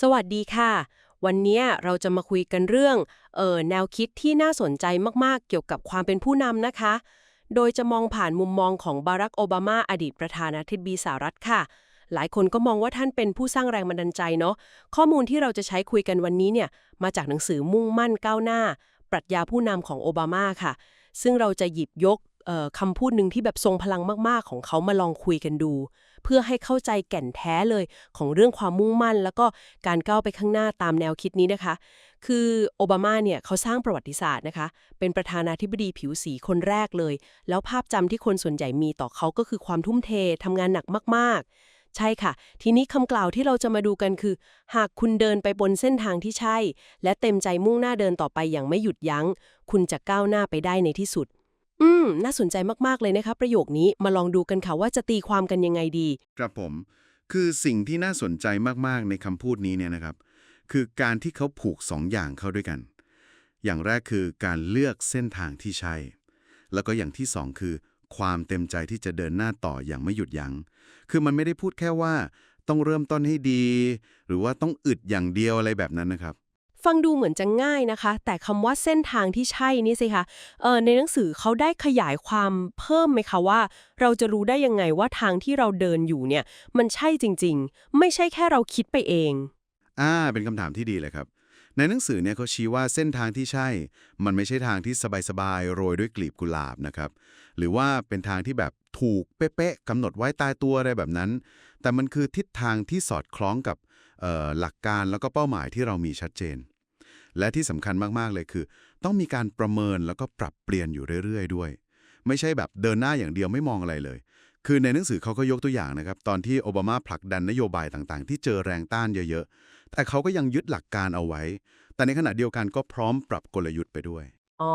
สวัสดีค่ะ วันนี้เราจะมาคุยกันเรื่องเออแนวคิดที่น่าสนใจมากๆ เกี่ยวกับความเป็นผู้นำนะคะ โดยจะมองผ่านมุมมองของบารักโอบามาอดีตประธานาธิบดีสหรัฐค่ะ หลายคนก็มองว่าท่านเป็นผู้สร้างแรงบันดาลใจเนาะข้อมูลที่เราจะใช้คุยกันวันนี้เนี่ยมาจากหนังสือมุ่งมั่นก้าวหน้า ปรัชญาผู้นำของโอบามาค่ะ ซึ่งเราจะหยิบยกเอ่อคำพูดหนึ่งที่แบบทรงพลังมากๆ ของเขามาลองคุยกันดู เพื่อให้เข้าใจแก่นแท้เลยของเรื่องความมุ่งมั่น แล้วก็การก้าวไปข้างหน้าตามแนวคิดนี้นะคะ คือโอบามาเนี่ยเขาสร้างประวัติศาสตร์นะคะ เป็นประธานาธิบดีผิวสีคนแรกเลย แล้วภาพจำที่คนส่วนใหญ่มีต่อเขาก็คือความทุ่มเททำงานหนักมากๆใช่ค่ะ ทีนี้คำกล่าวที่เราจะมาดูกันคือ หากคุณเดินไปบนเส้นทางที่ใช่ และเต็มใจมุ่งหน้าเดินต่อไปอย่างไม่หยุดยัง้ง คุณจะก้าวหน้าไปได้ในที่สุด อืม น่าสนใจมาก ๆ เลยนะคะ ประโยคนี้มาลองดูกันค่ะว่าจะตีความกันยังไงดี ครับผม คือสิ่งที่น่าสนใจมาก ๆ ในคำพูดนี้เนี่ยนะครับ คือการที่เขาผูกสองอย่างเข้าด้วยกัน อย่างแรกคือการเลือกเส้นทางที่ใช่ แล้วก็อย่างที่สองคือ ความเต็มใจที่จะเดินหน้าต่ออย่างไม่หยุดยัง้ง คือมันไม่ได้พูดแค่ว่า ต้องเริ่มต้นให้ดี หรือว่าต้องอึดอย่างเดียวอะไรแบบนั้นนะครับ ฟังดูเหมือนจะง่ายนะคะ แต่คำว่าเส้นทางที่ใช่นี่สิคะเออในหนังสือเขาได้ขยายความเพิ่มไหมคะว่า เราจะรู้ได้ยังไงว่าทางที่เราเดินอยู่เนี่ย มันใช่จริง ๆ ไม่ใช่แค่เราคิดไปเอง อ่า เป็นคำถามที่ดีเลยครับ ในหนังสือเนี่ยเขาชี้ว่าเส้นทางที่ใช่ มันไม่ใช่ทางที่สบายๆโรยด้วยกลีบกุหลาบนะครับ หรือว่าเป็นทางที่แบบถูกเป๊ะๆกำหนดไว้ตายตัวอะไรแบบนั้น แต่มันคือทิศทางที่สอดคล้องกับเอ่อหลักการแล้วก็เป้าหมายที่เรามีชัดเจน และที่สำคัญมากๆเลยคือ ต้องมีการประเมินแล้วก็ปรับเปลี่ยนอยู่เรื่อยๆ ด้วย ไม่ใช่แบบเดินหน้าอย่างเดียวไม่มองอะไรเลย คือในหนังสือเขาก็ยกตัวอย่างนะครับ ตอนที่โอบามาผลักดันนโยบายต่างๆ ที่เจอแรงต้านเยอะๆ แต่เขาก็ยังยึดหลักการเอาไว้ แต่ในขณะเดียวกันก็พร้อมปรับกลยุทธ์ไปด้วย อ๋อ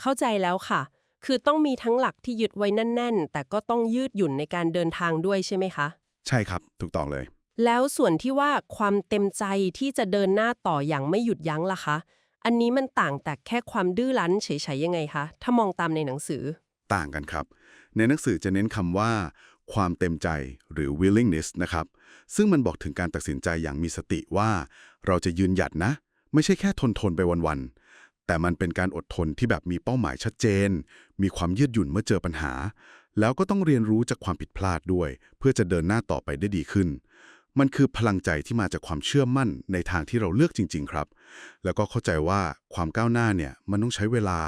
เข้าใจแล้วค่ะ คือต้องมีทั้งหลักที่ยึดไว้แน่น ๆ แต่ก็ต้องยืดหยุ่นในการเดินทางด้วยใช่ไหมคะ ใช่ครับ ถูกต้องเลย แล้วส่วนที่ว่าความเต็มใจที่จะเดินหน้าต่ออย่างไม่หยุดยั้งล่ะคะ อันนี้มันต่างแต่แค่ความดื้อรั้นเฉยๆยังไงคะ ถ้ามองตามในหนังสือ ต่างกันครับ ในหนังสือจะเน้นคำว่า ความเต็มใจหรือ willingness นะครับ ซึ่งมันบอกถึงการตัดสินใจอย่างมีสติว่า เราจะยืนหยัดนะ ไม่ใช่แค่ทนทนไปวันๆ แต่มันเป็นการอดทนที่แบบมีเป้าหมายชัดเจน มีความยืดหยุ่นเมื่อเจอปัญหา แล้วก็ต้องเรียนรู้จากความผิดพลาดด้วย เพื่อจะเดินหน้าต่อไปได้ดีขึ้น มันคือพลังใจที่มาจากความเชื่อมั่นในทางที่เราเลือกจริง ๆ ครับ แล้วก็เข้าใจว่าความก้าวหน้าเนี่ยมันต้องใช้เวลา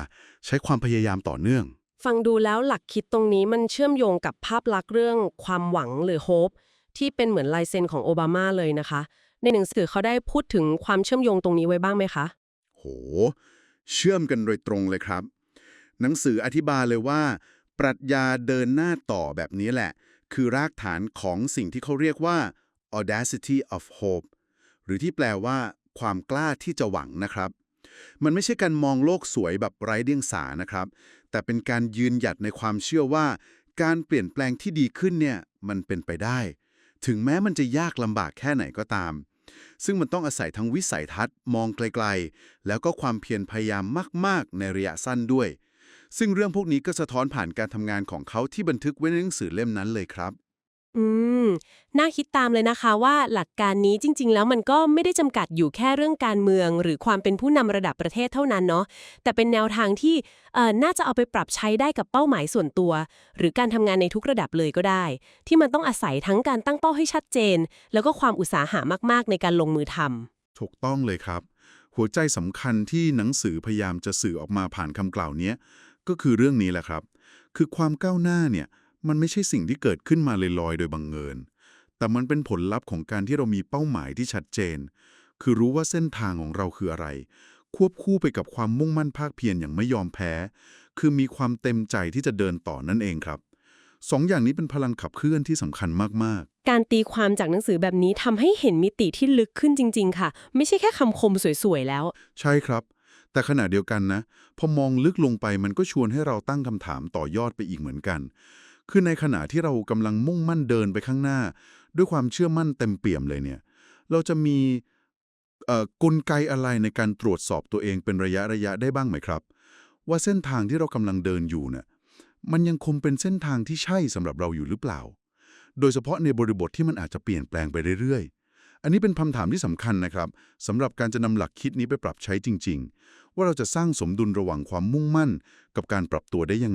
ใช้ความพยายามต่อเนื่อง ฟังดูแล้วหลักคิดตรงนี้มันเชื่อมโยงกับภาพลักษณ์เรื่องความหวังหรือโฮปที่เป็นเหมือนลายเซ็นของโอบามาเลยนะคะ ในหนังสือเขาได้พูดถึงความเชื่อมโยงตรงนี้ไว้บ้างไหมคะ โห เชื่อมกันโดยตรงเลยครับ หนังสืออธิบายเลยว่า ปรัชญาเดินหน้าต่อแบบนี้แหละ คือรากฐานของสิ่งที่เขาเรียกว่า audacity of hope หรือที่แปลว่า ความกล้าที่จะหวังนะครับ มันไม่ใช่การมองโลกสวยแบบไร้เดียงสานะครับ แต่เป็นการยืนหยัดในความเชื่อว่า การเปลี่ยนแปลงที่ดีขึ้นเนี่ยมันเป็นไปได้ ถึงแม้มันจะยากลำบากแค่ไหนก็ตาม ซึ่งมันต้องอาศัยทั้งวิสัยทัศน์ มองไกลๆ แล้วก็ความเพียรพยายามมาก ๆ ในระยะสั้นด้วยซึ่งเรื่องพวกนี้ก็สะท้อนผ่านการทำงานของเขาที่บันทึกไว้ในหนังสือเล่มนั้นเลยครับ อืม น่าคิดตามเลยนะคะว่าหลักการนี้จริง ๆ แล้วมันก็ไม่ได้จำกัดอยู่แค่เรื่องการเมือง หรือความเป็นผู้นำระดับประเทศเท่านั้นเนาะแต่เป็นแนวทางที่เอ่อน่าจะเอาไปปรับใช้ได้กับเป้าหมายส่วนตัว หรือการทำงานในทุกระดับเลยก็ได้ ที่มันต้องอาศัยทั้งการตั้งเป้าให้ชัดเจน แล้วก็ความอุตสาหะมากๆ ในการลงมือทำ ถูกต้องเลยครับ หัวใจสำคัญที่หนังสือพยายามจะสื่อออกมาผ่านคำกล่าวเนี้ยก็คือเรื่องนี้แหละครับ คือความก้าวหน้าเนี่ย มันไม่ใช่สิ่งที่เกิดขึ้นมาลอยๆ โดยบังเอิญ แต่มันเป็นผลลัพธ์ของการที่เรามีเป้าหมายที่ชัดเจน คือรู้ว่าเส้นทางของเราคืออะไร ควบคู่ไปกับความมุ่งมั่นภาคเพียรอย่างไม่ยอมแพ้ คือมีความเต็มใจที่จะเดินต่อนั่นเองครับสองอย่างนี้เป็นพลังขับเคลื่อนที่สำคัญมากๆ การตีความจากหนังสือแบบนี้ทำให้เห็นมิติที่ลึกขึ้นจริง ๆ ค่ะ ไม่ใช่แค่คำคมสวย ๆ แล้ว ใช่ครับ แต่ขณะเดียวกันนะ พอมองลึกลงไปมันก็ชวนให้เราตั้งคำถามต่อยอดไปอีกเหมือนกัน คือในขณะที่เรากำลังมุ่งมั่นเดินไปข้างหน้า ด้วยความเชื่อมั่นเต็มเปี่ยมเลยเนี่ย เราจะมีกลไกอะไรในการตรวจสอบตัวเองเป็นระยะระยะได้บ้างไหมครับ ว่าเส้นทางที่เรากำลังเดินอยู่เนี่ยมันยังคงเป็นเส้นทางที่ใช่สำหรับเราอยู่หรือเปล่า โดยเฉพาะในบริบทที่มันอาจจะเปลี่ยนแปลงไปเรื่อยๆ อันนี้เป็นคำถามที่สำคัญนะครับสำหรับการจะนำหลักคิดนี้ไปปรับใช้จริง ๆ ว่าเราจะสร้างสมดุลระหว่างความมุ่งมั่น กับการปรับตัวได้ยังไง